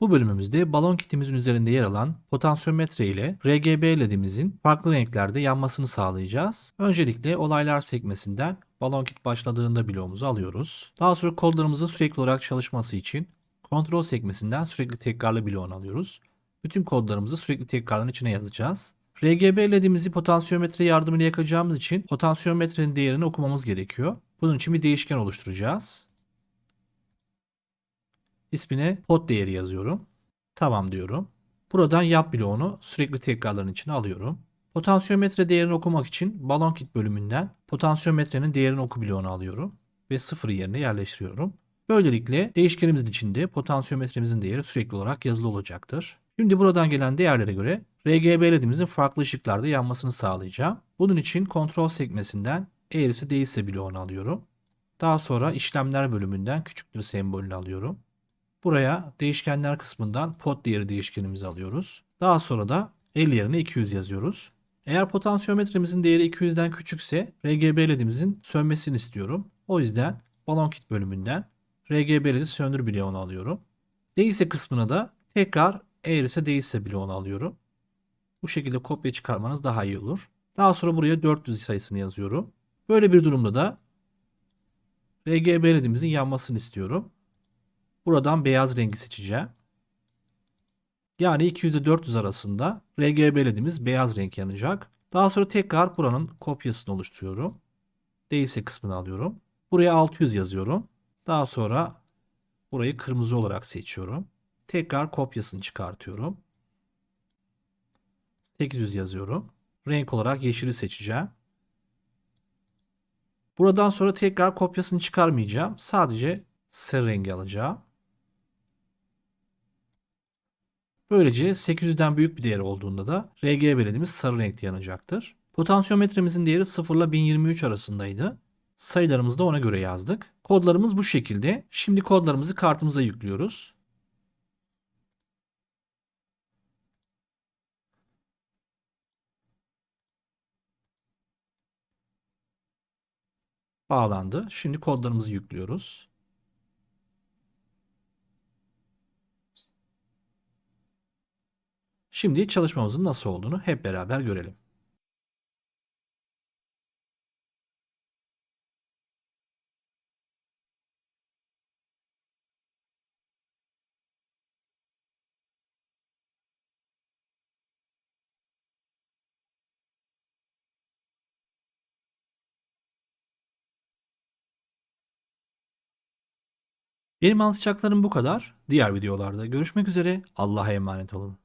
Bu bölümümüzde balon kitimizin üzerinde yer alan potansiyometre ile RGB ledimizin farklı renklerde yanmasını sağlayacağız. Öncelikle olaylar sekmesinden balon kit başladığında bloğumuzu alıyoruz. Daha sonra kodlarımızın sürekli olarak çalışması için kontrol sekmesinden sürekli tekrarlı bloğunu alıyoruz. Bütün kodlarımızı sürekli tekrarların içine yazacağız. RGB ledimizi potansiyometre yardımıyla yakacağımız için potansiyometrenin değerini okumamız gerekiyor. Bunun için bir değişken oluşturacağız. İsmine pot değeri yazıyorum. Tamam diyorum. Buradan yap bloğunu sürekli tekrarların içine alıyorum. Potansiyometre değerini okumak için balon kit bölümünden potansiyometrenin değerini oku bloğunu alıyorum ve sıfır yerine yerleştiriyorum. Böylelikle değişkenimizin içinde potansiyometremizin değeri sürekli olarak yazılı olacaktır. Şimdi buradan gelen değerlere göre RGB ledimizin farklı ışıklarda yanmasını sağlayacağım. Bunun için kontrol sekmesinden eğrisi değilse bloğunu alıyorum. Daha sonra işlemler bölümünden küçüktür sembolünü alıyorum. Buraya değişkenler kısmından pot değeri değişkenimizi alıyoruz. Daha sonra da 50 yerine 200 yazıyoruz. Eğer potansiyometremizin değeri 200'den küçükse RGB ledimizin sönmesini istiyorum. O yüzden balon kit bölümünden RGB ledi söndür bloğunu alıyorum. Değilse kısmına da tekrar eğer ise değilse bloğunu alıyorum. Bu şekilde kopya çıkarmanız daha iyi olur. Daha sonra buraya 400 sayısını yazıyorum. Böyle bir durumda da RGB ledimizin yanmasını istiyorum. Buradan beyaz rengi seçeceğim. Yani 200 ile 400 arasında RGB ledimiz beyaz renk yanacak. Daha sonra tekrar buranın kopyasını oluşturuyorum. Değilse kısmını alıyorum. Buraya 600 yazıyorum. Daha sonra burayı kırmızı olarak seçiyorum. Tekrar kopyasını çıkartıyorum. 800 yazıyorum. Renk olarak yeşili seçeceğim. Buradan sonra tekrar kopyasını çıkarmayacağım. Sadece sarı rengi alacağım. Böylece 800'den büyük bir değer olduğunda da RGB ledimiz sarı renkte yanacaktır. Potansiyometremizin değeri 0 ile 1023 arasındaydı. Sayılarımızı da ona göre yazdık. Kodlarımız bu şekilde. Şimdi kodlarımızı kartımıza yüklüyoruz. Bağlandı. Şimdi kodlarımızı yüklüyoruz. Şimdi çalışmamızın nasıl olduğunu hep beraber görelim. Benim anlatacaklarım bu kadar. Diğer videolarda görüşmek üzere. Allah'a emanet olun.